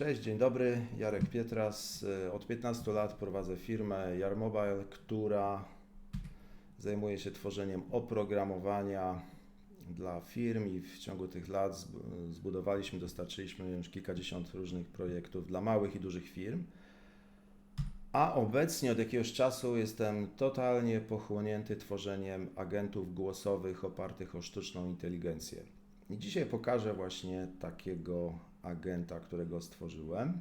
Cześć, dzień dobry. Jarek Pietras. Y, Od 15 lat prowadzę firmę Jarmobile, która zajmuje się tworzeniem oprogramowania dla firm i w ciągu tych lat zb- zbudowaliśmy, dostarczyliśmy już kilkadziesiąt różnych projektów dla małych i dużych firm. A obecnie od jakiegoś czasu jestem totalnie pochłonięty tworzeniem agentów głosowych opartych o sztuczną inteligencję. I dzisiaj pokażę właśnie takiego agenta, którego stworzyłem.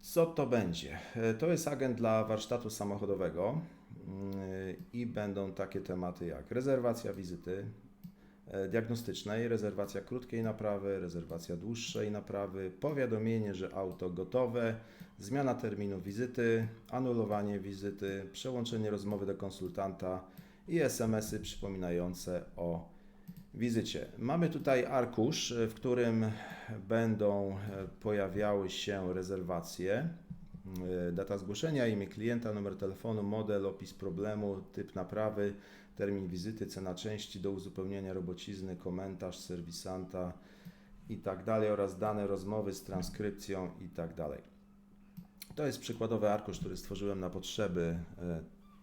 Co to będzie? E, To jest agent dla warsztatu samochodowego mm, i będą takie tematy jak rezerwacja wizyty e, diagnostycznej, rezerwacja krótkiej naprawy, rezerwacja dłuższej naprawy, powiadomienie, że auto gotowe, zmiana terminu wizyty, anulowanie wizyty, przełączenie rozmowy do konsultanta i SMS-y przypominające o wizycie. Mamy tutaj arkusz, e, w którym będą e, pojawiały się rezerwacje, e, data zgłoszenia, imię klienta, numer telefonu, model, opis problemu, typ naprawy, termin wizyty, cena części do uzupełnienia robocizny, komentarz serwisanta i tak oraz dane rozmowy z transkrypcją i tak. To jest przykładowy arkusz, który stworzyłem na potrzeby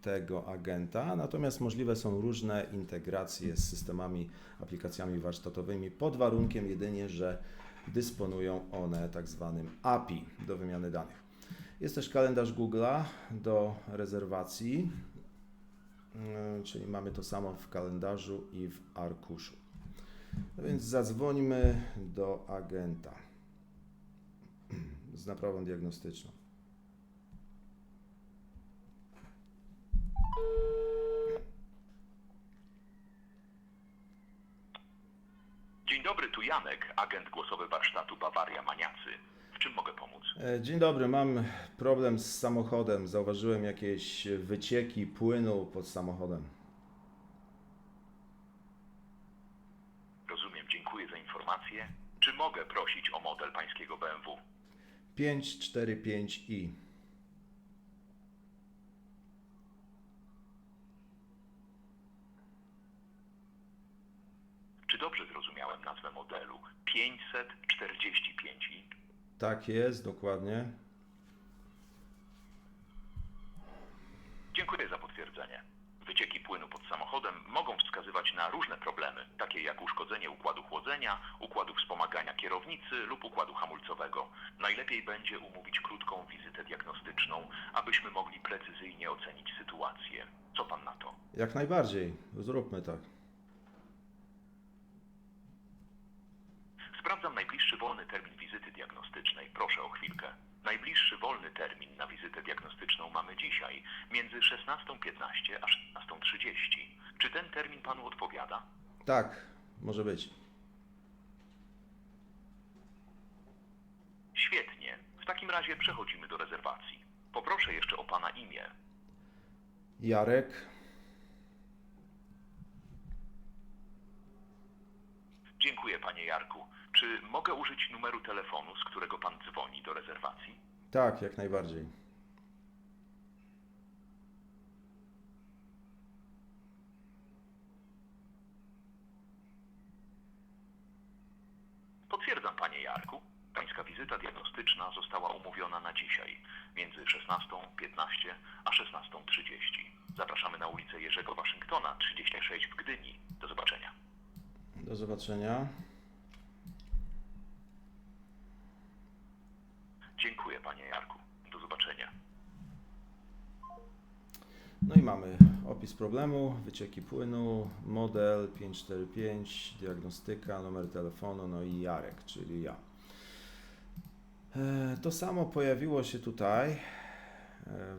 tego agenta, natomiast możliwe są różne integracje z systemami, aplikacjami warsztatowymi pod warunkiem jedynie, że dysponują one tak zwanym API do wymiany danych. Jest też kalendarz Google'a do rezerwacji, yy, czyli mamy to samo w kalendarzu i w arkuszu. No więc zadzwońmy do agenta z naprawą diagnostyczną. Dzień dobry, tu Janek, agent głosowy warsztatu Bawaria Maniacy. W czym mogę pomóc? E, Dzień dobry, mam problem z samochodem. Zauważyłem jakieś wycieki płynu pod samochodem. Rozumiem, dziękuję za informację. Czy mogę prosić o model pańskiego BMW? 545i. Czy dobrze zrozumiałem nazwę modelu? 545i. Tak jest, dokładnie. Dziękuję za potwierdzenie. Wycieki płynu pod samochodem mogą wskazywać na różne problemy, takie jak uszkodzenie układu chłodzenia, układu wspomagania kierownicy lub układu hamulcowego. Najlepiej będzie umówić krótką wizytę diagnostyczną, abyśmy mogli precyzyjnie ocenić sytuację. Co pan na to? Jak najbardziej, zróbmy tak. Sprawdzam najbliższy wolny termin wizyty diagnostycznej. Proszę o chwilkę. Najbliższy wolny termin na wizytę diagnostyczną mamy dzisiaj, między 16.15 a 16.30. Czy ten termin panu odpowiada? Tak, może być. Świetnie. W takim razie przechodzimy do rezerwacji. Poproszę jeszcze o pana imię. Jarek, Dziękuję, panie Jarku. Czy mogę użyć numeru telefonu, z którego pan dzwoni do rezerwacji? tak, jak najbardziej. Potwierdzam, panie Jarku. Pańska wizyta diagnostyczna została umówiona na dzisiaj, między 16.15 a 16.30. Zapraszamy na ulicę Jerzego Waszyngtona, 36 w Gdyni. Do zobaczenia. Do zobaczenia. Dziękuję, panie Jarku. Do zobaczenia. No i mamy opis problemu, wycieki płynu, model 545, diagnostyka, numer telefonu, no i Jarek, czyli ja. E, To samo pojawiło się tutaj e,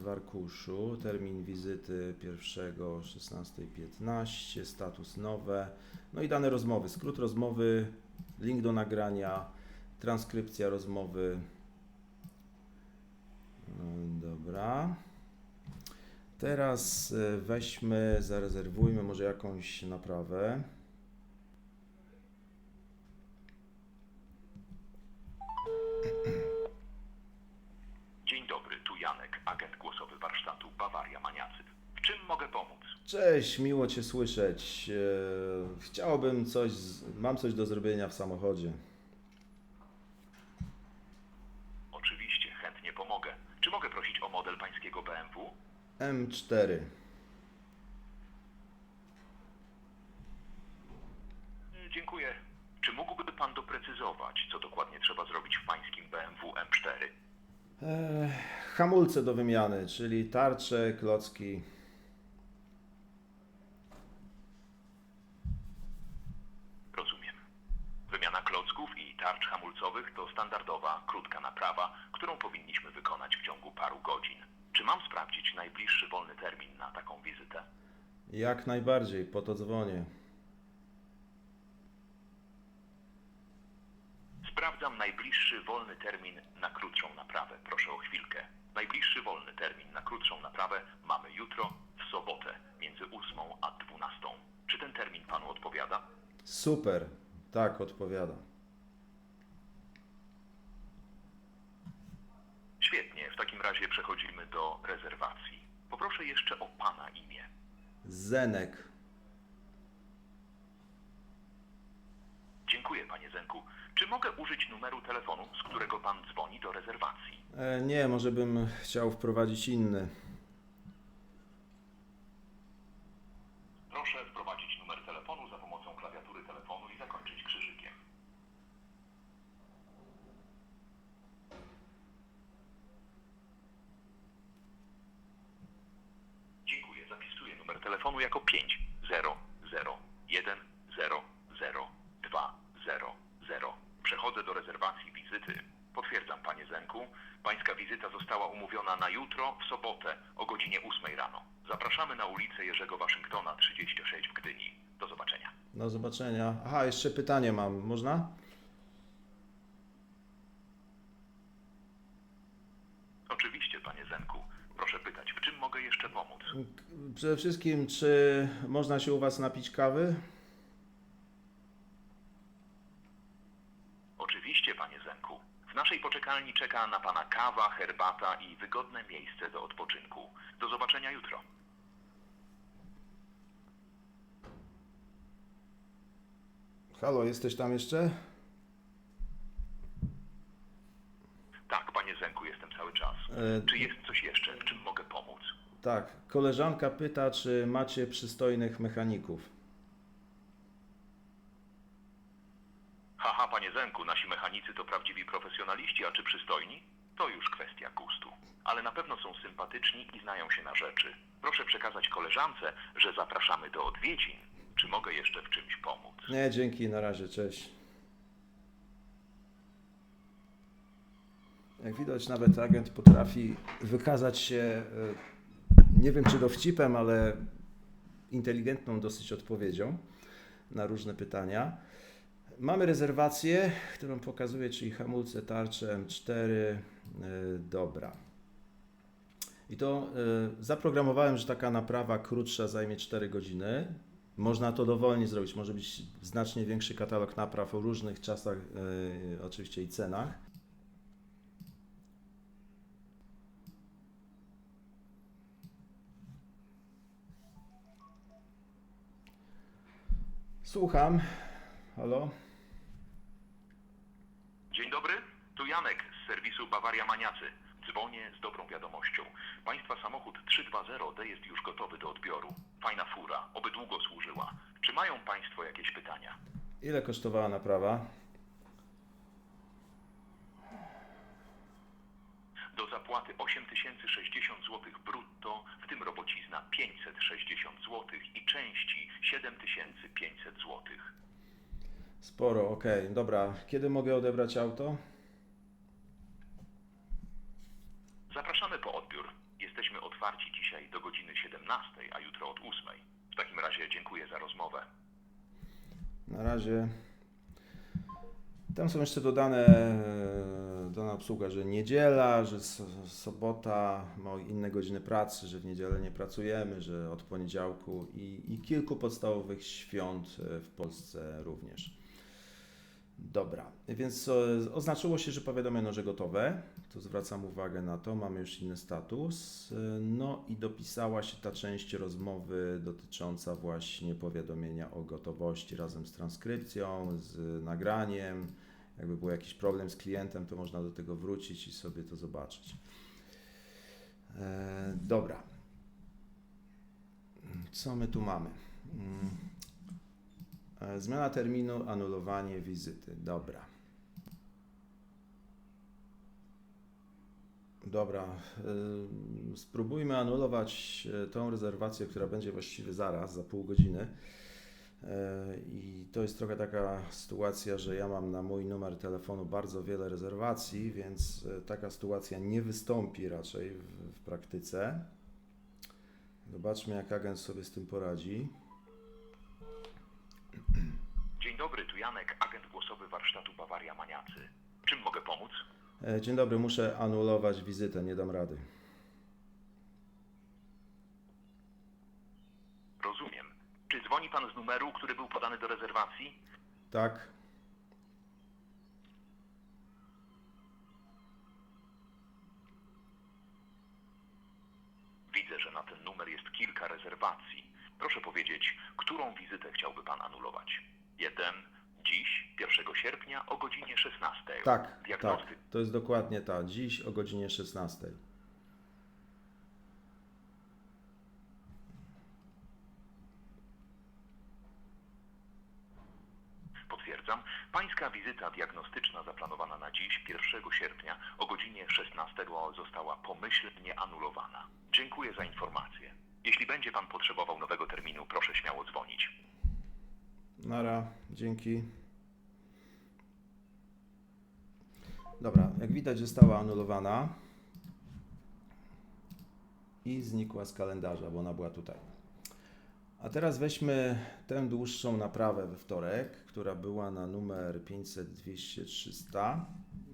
w arkuszu. Termin wizyty pierwszego 16.15, status nowe, no i dane rozmowy. Skrót rozmowy, link do nagrania, transkrypcja rozmowy. Dobra. Teraz e, weźmy, zarezerwujmy może jakąś naprawę. Dzień dobry, tu Janek, agent głosowy warsztatu Bawaria Maniacy. W czym mogę pomóc? Cześć, miło Cię słyszeć. E, Chciałbym coś, z- mam coś do zrobienia w samochodzie. Oczywiście, chętnie pomogę. Czy mogę prosić o model pańskiego BMW? M4. Y, Dziękuję. Czy mógłby pan doprecyzować, co dokładnie trzeba zrobić w pańskim BMW M4? E, Hamulce do wymiany, czyli tarcze, klocki. Rozumiem. Wymiana klocków i tarcz hamulcowych to standardowa, krótka naprawa, którą powinniśmy wykonać w ciągu paru godzin. Czy mam sprawdzić najbliższy wolny termin na taką wizytę? Jak najbardziej, po to dzwonię. Sprawdzam najbliższy wolny termin na krótszą naprawę. Proszę o chwilkę. Najbliższy wolny termin na krótszą naprawę mamy jutro, w sobotę, między 8 a 12. Czy ten termin panu odpowiada? Super, tak odpowiada. Świetnie, w takim razie przechodzimy do rezerwacji. Poproszę jeszcze o pana imię. Zenek. Dziękuję, panie Zenku. Czy mogę użyć numeru telefonu, z którego pan dzwoni do rezerwacji? E, Nie, może bym chciał wprowadzić inny. Proszę wprowadzić numer telefonu za pomocą klawiatury telefonu i zakończyć krzyżykiem. Dziękuję. Zapisuję numer telefonu jako 5 0 0 1 0 0 2 0 0. Przechodzę do rezerwacji wizyty. Potwierdzam, panie Zenku. Pańska wizyta została umówiona na jutro, w sobotę, o godzinie 8 rano. Zapraszamy na ulicę Jerzego Waszyngtona 36 w Gdyni. Do zobaczenia. Do zobaczenia. Aha, jeszcze pytanie mam. Można? Oczywiście, panie Zenku. Proszę pytać, w czym mogę jeszcze pomóc? Przede wszystkim, czy można się u Was napić kawy? Oczywiście, panie Zenku. W naszej poczekalni czeka na pana kawa, herbata i wygodne miejsce do odpoczynku. Do zobaczenia jutro. Halo, jesteś tam jeszcze? Tak, panie Zenku, jestem cały czas. E, Czy jest coś jeszcze, w czym mogę pomóc? Tak, koleżanka pyta, czy macie przystojnych mechaników. Haha, panie Zenku, nasi mechanicy to prawdziwi profesjonaliści, a czy przystojni? To już kwestia gustu. Ale na pewno są sympatyczni i znają się na rzeczy. Proszę przekazać koleżance, że zapraszamy do odwiedzin. Czy mogę jeszcze w czymś pomóc? Dzięki, na razie, cześć. Jak widać, nawet agent potrafi wykazać się, e, nie wiem czy dowcipem, ale inteligentną dosyć odpowiedzią na różne pytania. Mamy rezerwację, którą pokazuję, czyli hamulce tarcze M4. e, Dobra. I to e, zaprogramowałem, że taka naprawa krótsza zajmie 4 godziny. Można to dowolnie zrobić. Może być znacznie większy katalog napraw o różnych czasach, e, oczywiście i cenach. Słucham. Halo? Dzień dobry, tu Janek z serwisu Bawaria Maniacy. Dzwonię z dobrą wiadomością. Państwa samochód 320D jest już gotowy do odbioru. Fajna fura, oby długo służyła. Czy mają Państwo jakieś pytania? Ile kosztowała naprawa? Do zapłaty 8060 zł brutto, w tym robocizna 560 zł i części 7500 zł. Sporo, okej. Dobra. Kiedy mogę odebrać auto? Zapraszamy po odbiór. Jesteśmy otwarci dzisiaj do godziny 17, a jutro od 8. W takim razie dziękuję za rozmowę. Na razie. Tam są jeszcze dodane, e, dana obsługa, że niedziela, że so, sobota, no, inne godziny pracy, że w niedzielę nie pracujemy, że od poniedziałku i, i kilku podstawowych świąt e, w Polsce również. Dobra, więc e, oznaczyło się, że powiadomiono, że gotowe. To zwracam uwagę na to, mamy już inny status. E, No i dopisała się ta część rozmowy dotycząca właśnie powiadomienia o gotowości razem z transkrypcją, z nagraniem. Jakby był jakiś problem z klientem, to można do tego wrócić i sobie to zobaczyć. E, Dobra. Co my tu mamy? E, Zmiana terminu, anulowanie wizyty. Dobra. Dobra. y, Spróbujmy anulować e, tą rezerwację, która będzie właściwie zaraz, za pół godziny. E, I to jest trochę taka sytuacja, że ja mam na mój numer telefonu bardzo wiele rezerwacji, więc e, taka sytuacja nie wystąpi raczej w, w praktyce. Zobaczmy, jak agent sobie z tym poradzi. Dobry, tu Janek, agent głosowy warsztatu Bawaria Maniacy. Czym mogę pomóc? E, Dzień dobry, muszę anulować wizytę, nie dam rady. Rozumiem. Czy dzwoni pan z numeru, który był podany do rezerwacji? Tak? Widzę, że na ten numer jest kilka rezerwacji. Proszę powiedzieć, którą wizytę chciałby pan anulować? Jeden, dziś, 1 sierpnia o godzinie 16. Tak, tak. Diagnostyk. To jest dokładnie ta. Dziś o godzinie 16. Potwierdzam. Pańska wizyta diagnostyczna zaplanowana na dziś, 1 sierpnia o godzinie 16 została pomyślnie anulowana. Dziękuję za informację. Jeśli będzie pan potrzebował nowego terminu, proszę śmiało dzwonić. Nara, dzięki. Dobra, jak widać została anulowana i znikła z kalendarza, bo ona była tutaj. A teraz weźmy tę dłuższą naprawę we wtorek, która była na numer 500 200 300.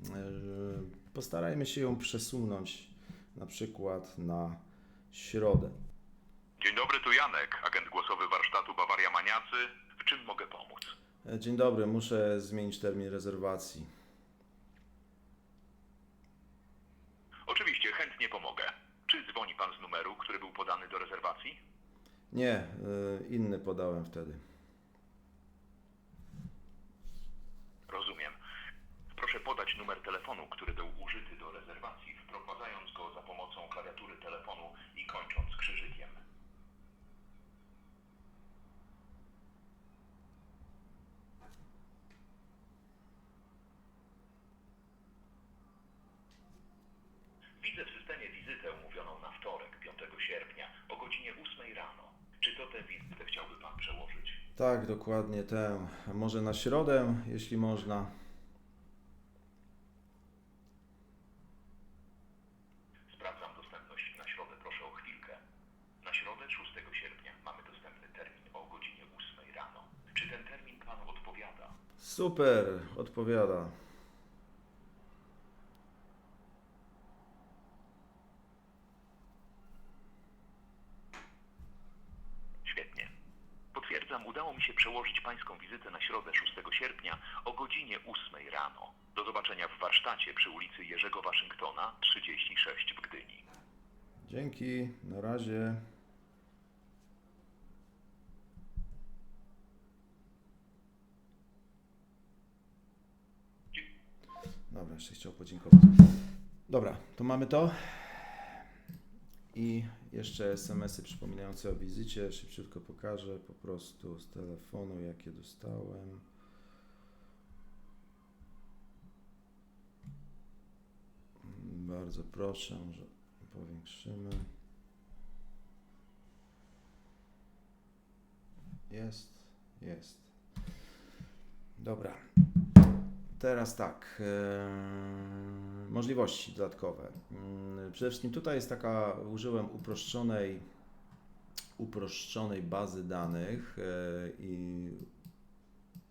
Yy, Postarajmy się ją przesunąć na przykład na środę. Dzień dobry, tu Janek, agent głosowy warsztatu Bawaria Maniacy. Mogę pomóc? E, Dzień dobry, muszę zmienić termin rezerwacji. Oczywiście, chętnie pomogę. Czy dzwoni pan z numeru, który był podany do rezerwacji? Nie, y, inny podałem wtedy. Rozumiem. Proszę podać numer telefonu, który był użyty do rezerwacji, wprowadzając go za pomocą klawiatury telefonu i kończąc krzyżykiem. Widzę w systemie wizytę umówioną na wtorek, 5 sierpnia, o godzinie 8 rano. Czy to tę wizytę chciałby pan przełożyć? Tak, dokładnie tę. Może na środę, jeśli można. Sprawdzam dostępność na środę, proszę o chwilkę. Na środę 6 sierpnia mamy dostępny termin o godzinie 8 rano. Czy ten termin panu odpowiada? Super, odpowiada. Świetnie. Udało mi się przełożyć pańską wizytę na środę 6 sierpnia o godzinie 8 rano. Do zobaczenia w warsztacie przy ulicy Jerzego Waszyngtona 36 w Gdyni. Dzięki, na razie. Dobra, jeszcze chciał podziękować. Dobra, to mamy to. I jeszcze SMS-y przypominające o wizycie. Szybciutko pokażę po prostu z telefonu, jakie dostałem. Bardzo proszę, że powiększymy. Jest, jest. Dobra. Teraz tak. em, możliwości dodatkowe. Mm, Przede wszystkim tutaj jest taka, użyłem uproszczonej, uproszczonej bazy danych e, i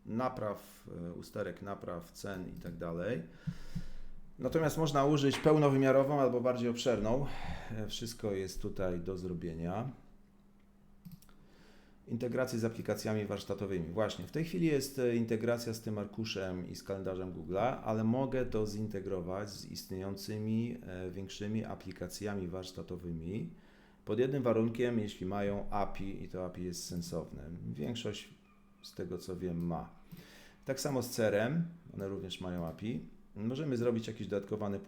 napraw, e, usterek napraw, cen i tak dalej. Natomiast można użyć pełnowymiarową albo bardziej obszerną. E, Wszystko jest tutaj do zrobienia. Integracje z aplikacjami warsztatowymi. Właśnie, w tej chwili jest e, integracja z tym arkuszem i z kalendarzem Google'a, ale mogę to zintegrować z istniejącymi e, większymi aplikacjami warsztatowymi pod jednym warunkiem, jeśli mają API i to API jest sensowne. Większość z tego co wiem ma. Tak samo z CRM, one również mają API. Możemy zrobić jakiś dodatkowany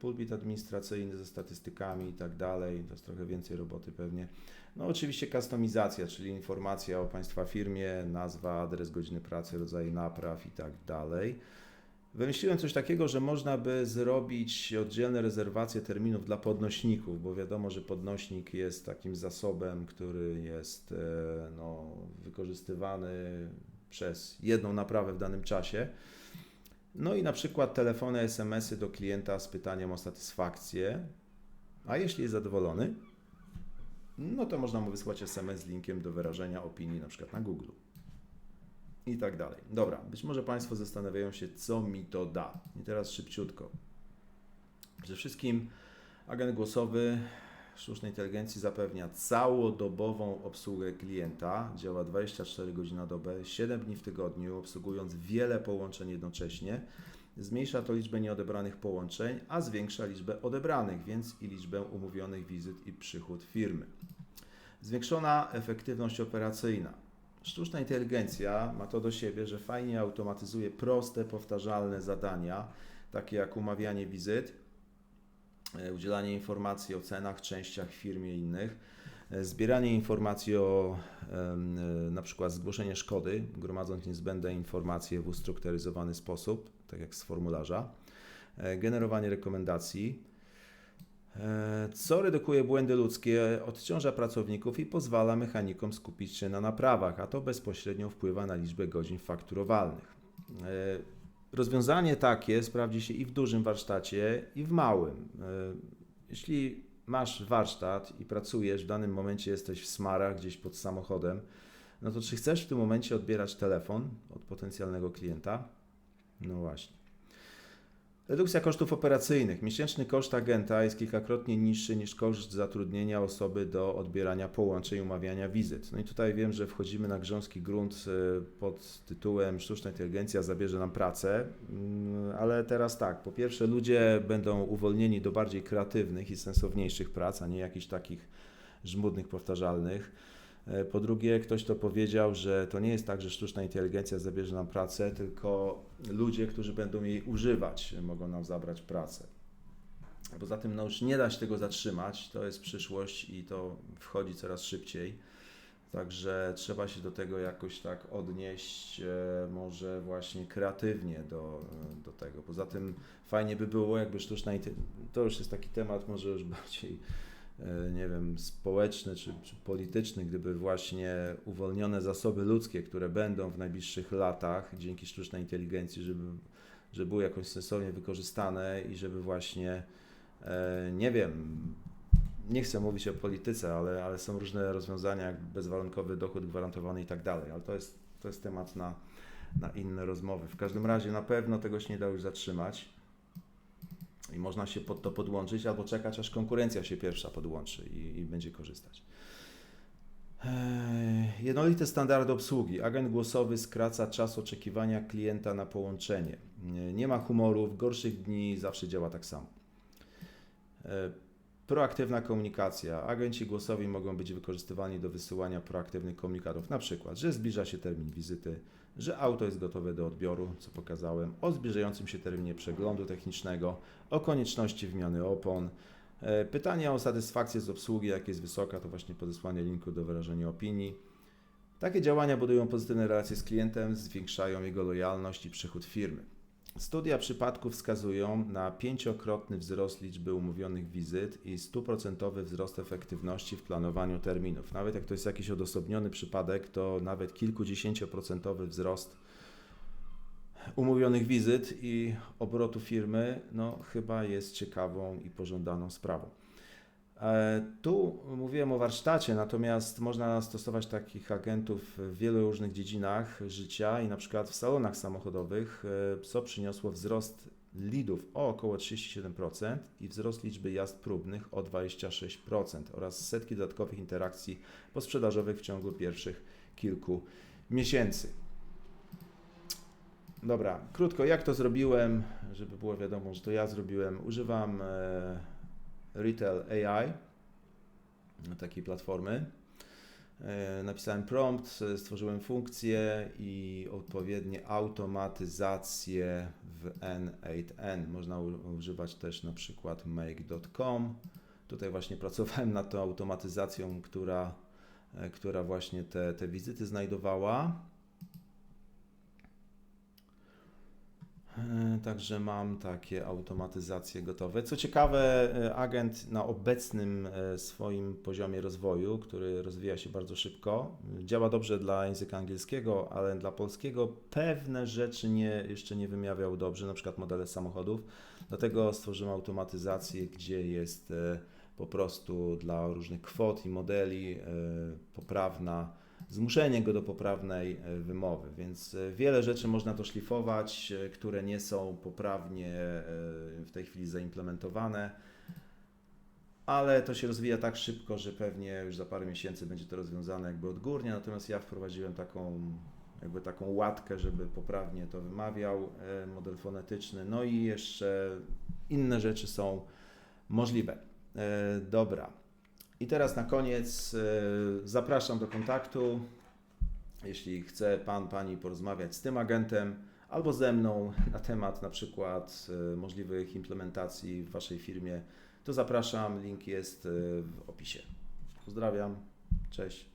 pulpit administracyjny ze statystykami i tak dalej. To jest trochę więcej roboty pewnie. No oczywiście kustomizacja, czyli informacja o Państwa firmie, nazwa, adres, godziny pracy, rodzaj napraw i tak dalej. Wymyśliłem coś takiego, że można by zrobić oddzielne rezerwacje terminów dla podnośników, bo wiadomo, że podnośnik jest takim zasobem, który jest e, no, wykorzystywany przez jedną naprawę w danym czasie. No i na przykład telefony, SMS-y do klienta z pytaniem o satysfakcję. A jeśli jest zadowolony, no to można mu wysłać SMS z linkiem do wyrażenia opinii, na przykład na Google. I tak dalej. Dobra, być może Państwo zastanawiają się, co mi to da. I teraz szybciutko. Przede wszystkim agent głosowy sztucznej inteligencji zapewnia całodobową obsługę klienta. Działa 24 godziny na dobę, 7 dni w tygodniu, obsługując wiele połączeń jednocześnie. Zmniejsza to liczbę nieodebranych połączeń, a zwiększa liczbę odebranych, więc i liczbę umówionych wizyt i przychód firmy. Zwiększona efektywność operacyjna. Sztuczna inteligencja ma to do siebie, że fajnie automatyzuje proste, powtarzalne zadania, takie jak umawianie wizyt, e, udzielanie informacji o cenach, częściach firmie i innych, e, zbieranie informacji o e, na przykład zgłoszenie szkody, gromadząc niezbędne informacje w ustrukturyzowany sposób, tak jak z formularza, e, generowanie rekomendacji, e, co redukuje błędy ludzkie, odciąża pracowników i pozwala mechanikom skupić się na naprawach, a to bezpośrednio wpływa na liczbę godzin fakturowalnych. E, Rozwiązanie takie sprawdzi się i w dużym warsztacie, i w małym. Jeśli masz warsztat i pracujesz, w danym momencie jesteś w smarach gdzieś pod samochodem, no to czy chcesz w tym momencie odbierać telefon od potencjalnego klienta? No właśnie. Redukcja kosztów operacyjnych. Miesięczny koszt agenta jest kilkakrotnie niższy niż koszt zatrudnienia osoby do odbierania połączeń, umawiania wizyt. No i tutaj wiem, że wchodzimy na grząski grunt e, pod tytułem Sztuczna inteligencja zabierze nam pracę, Mm, ale teraz tak, po pierwsze ludzie będą uwolnieni do bardziej kreatywnych i sensowniejszych prac, a nie jakichś takich żmudnych, powtarzalnych. E, Po drugie, ktoś to powiedział, że to nie jest tak, że sztuczna inteligencja zabierze nam pracę, tylko ludzie, którzy będą jej używać, mogą nam zabrać pracę. Poza tym, no już nie da się tego zatrzymać, to jest przyszłość i to wchodzi coraz szybciej. Także trzeba się do tego jakoś tak odnieść, e, może właśnie kreatywnie do, do tego. Poza tym fajnie by było, jakby sztuczna inteligencja, to już jest taki temat może już bardziej nie wiem, społeczny czy, czy polityczny, gdyby właśnie uwolnione zasoby ludzkie, które będą w najbliższych latach dzięki sztucznej inteligencji, żeby, żeby były jakoś sensownie wykorzystane i żeby właśnie, e, nie wiem, nie chcę mówić o polityce, ale, ale są różne rozwiązania, jak bezwarunkowy dochód gwarantowany i tak dalej, ale to jest, to jest temat na, na inne rozmowy. W każdym razie na pewno tego się nie da już zatrzymać i można się pod to podłączyć albo czekać, aż konkurencja się pierwsza podłączy i, i będzie korzystać. Jednolite standardy obsługi. Agent głosowy skraca czas oczekiwania klienta na połączenie. Nie- ma humoru, w gorszych dni zawsze działa tak samo. Proaktywna komunikacja. Agenci głosowi mogą być wykorzystywani do wysyłania proaktywnych komunikatów, na przykład, że zbliża się termin wizyty, że auto jest gotowe do odbioru, co pokazałem, o zbliżającym się terminie przeglądu technicznego, o konieczności wymiany opon, e, pytania o satysfakcję z obsługi, jak jest wysoka, to właśnie podesłanie linku do wyrażenia opinii. Takie działania budują pozytywne relacje z klientem, zwiększają jego lojalność i przychód firmy. Studia przypadków wskazują na pięciokrotny wzrost liczby umówionych wizyt i stuprocentowy wzrost efektywności w planowaniu terminów. Nawet jak to jest jakiś odosobniony przypadek, to nawet kilkudziesięcioprocentowy wzrost umówionych wizyt i obrotu firmy, no chyba jest ciekawą i pożądaną sprawą. E, Tu mówiłem o warsztacie, natomiast można stosować takich agentów w wielu różnych dziedzinach życia i na przykład w salonach samochodowych, e, co przyniosło wzrost leadów o około 37% i wzrost liczby jazd próbnych o 26% oraz setki dodatkowych interakcji posprzedażowych w ciągu pierwszych kilku miesięcy. Dobra, krótko, jak to zrobiłem, żeby było wiadomo, że to ja zrobiłem. Używam e, Retail AI, takiej platformy. E, Napisałem prompt, stworzyłem funkcję i odpowiednie automatyzacje w N8N. Można używać też na przykład make.com. Tutaj właśnie pracowałem nad tą automatyzacją, która, e, która właśnie te, te wizyty znajdowała. Także mam takie automatyzacje gotowe. Co ciekawe, e, agent na obecnym e, swoim poziomie rozwoju, który rozwija się bardzo szybko, e, działa dobrze dla języka angielskiego, ale dla polskiego pewne rzeczy nie, jeszcze nie wymawiał dobrze, na przykład modele samochodów. Dlatego stworzyłem automatyzację, gdzie jest e, po prostu dla różnych kwot i modeli e, poprawna zmuszenie go do poprawnej e, wymowy, więc e, wiele rzeczy można doszlifować, e, które nie są poprawnie w tej chwili zaimplementowane, ale to się rozwija tak szybko, że pewnie już za parę miesięcy będzie to rozwiązane jakby odgórnie, natomiast ja wprowadziłem taką jakby taką łatkę, żeby poprawnie to wymawiał model fonetyczny, no i jeszcze inne rzeczy są możliwe. Dobra. I teraz na koniec e, zapraszam do kontaktu. Jeśli chce Pan, Pani porozmawiać z tym agentem albo ze mną na temat na przykład e, możliwych implementacji w Waszej firmie, to zapraszam. Link jest e, w opisie. Pozdrawiam. Cześć.